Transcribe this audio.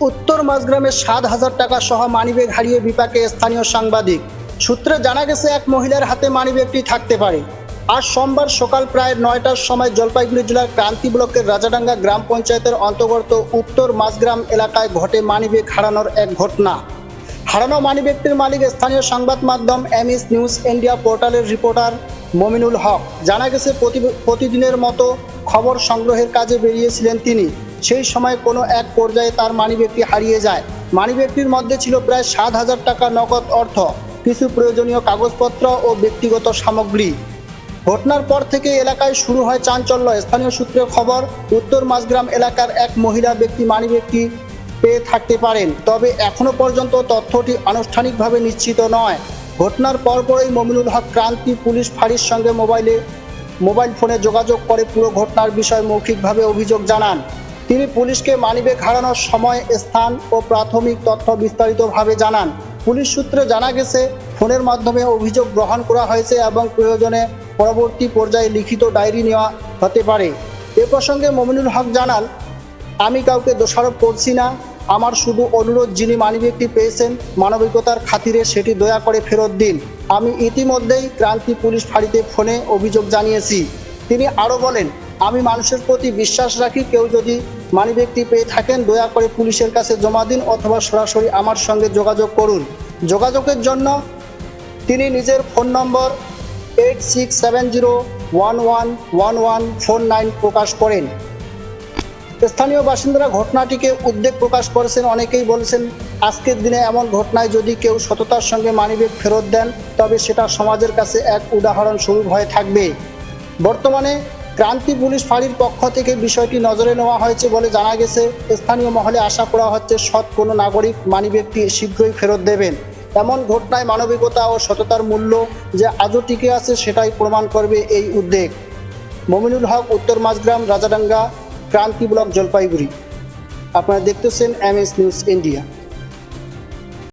উত্তর মাঝগ্রামে সাত হাজার টাকা সহ মানিব্যাগ হারিয়ে বিপাকে স্থানীয় সাংবাদিক। সূত্রে জানা গেছে, এক মহিলার হাতে মানিব্যাগটি থাকতে পারে। আজ সোমবার সকাল প্রায় নয়টার সময় জলপাইগুড়ি জেলার ক্রান্তি ব্লকের রাজাডাঙ্গা গ্রাম পঞ্চায়েতের অন্তর্গত উত্তর মাঝগ্রাম এলাকায় ঘটে মানিব্যাগ হারানোর এক ঘটনা। হারানো মানিব্যাগটির মালিক স্থানীয় সংবাদ মাধ্যম এমএস নিউজ ইন্ডিয়া পোর্টালের রিপোর্টার মমিনুল হক। জানা গেছে, প্রতি- প্রতিদিনের মতো খবর সংগ্রহের কাজে বেরিয়েছিলেন তিনি। সেই সময় কোনো এক পর্যায়ে তার মানিব্যাগটি হারিয়ে যায়। মানিব্যাগটির মধ্যে ছিল প্রায় সাত হাজার টাকা নগদ অর্থ, কিছু প্রয়োজনীয় কাগজপত্র ও ব্যক্তিগত সামগ্রী। ঘটনার পর থেকে এলাকায় শুরু হয় চাঞ্চল্য। স্থানীয় সূত্রে খবর, উত্তর মাঝগ্রাম এলাকার এক মহিলা ব্যক্তি মানিব্যাগটি পেয়ে থাকতে পারেন, তবে এখনও পর্যন্ত তথ্যটি আনুষ্ঠানিকভাবে নিশ্চিত নয়। ঘটনার পরপরই মমিনুল হক ক্রান্তি পুলিশ ফাঁড়ির সঙ্গে মোবাইলে, মোবাইল ফোনে যোগাযোগ করে পুরো ঘটনার বিষয়ে মৌখিকভাবে অভিযোগ জানান। তিনি পুলিশকে মানিব্যাগ হারানোর সময়, স্থান ও প্রাথমিক তথ্য বিস্তারিতভাবে জানান। পুলিশ সূত্রে জানা গেছে, ফোনের মাধ্যমে অভিযোগ গ্রহণ করা হয়েছে এবং প্রয়োজনে পরবর্তী পর্যায়ে লিখিত ডায়েরি নেওয়া হতে পারে। এ প্রসঙ্গে মমিনুল হক জানান, আমি কাউকে দোষারোপ করছি না। আমার শুধু অনুরোধ, যিনি মানিব্যাগটি পেয়েছেন, মানবিকতার খাতিরে সেটি দয়া করে ফেরত দিন। আমি ইতিমধ্যেই ক্রান্তি পুলিশ ফাঁড়িতে ফোনে অভিযোগ জানিয়েছি। তিনি আরও বলেন আমি মানুষের প্রতি বিশ্বাস রাখি, কেউ যদি মানিব্যাগটি পেয়ে থাকেন, দয়া করে পুলিশের কাছে জমা দিন অথবা সরাসরি আমার সঙ্গে যোগাযোগ করুন। যোগাযোগের জন্য তিনি নিজের phone number eight six seven zero one one one one four nine প্রকাশ করেন। স্থানীয় বাসিন্দারা ঘটনাটিকে উদ্বেগ প্রকাশ করেছেন। অনেকেই বলেছেন, আজকের দিনে এমন ঘটনায় যদি কেউ সততার সঙ্গে মানিব্যাগ ফেরত দেন, তবে সেটা সমাজের কাছে এক উদাহরণ স্বরূপ হয়ে থাকবে। বর্তমানে ক্রান্তি পুলিশ ফাঁড়ির পক্ষ থেকে বিষয়টি নজরে নেওয়া হয়েছে বলে জানা গেছে। স্থানীয় মহলে আশা করা হচ্ছে সৎ কোনো নাগরিক মানিব্যাগটি শীঘ্রই ফেরত দেবেন। এমন ঘটনায় মানবিকতা ও সততার মূল্য যে আজও টিকে আছে সেটাই প্রমাণ করবে এই উদ্বেগ। মমিনুল হক, উত্তর মাঝগ্রাম রাজাডাঙ্গা, ক্রান্তি ব্লক, জলপাইগুড়ি। আপনারা দেখতেছেন এম এস নিউজ ইন্ডিয়া।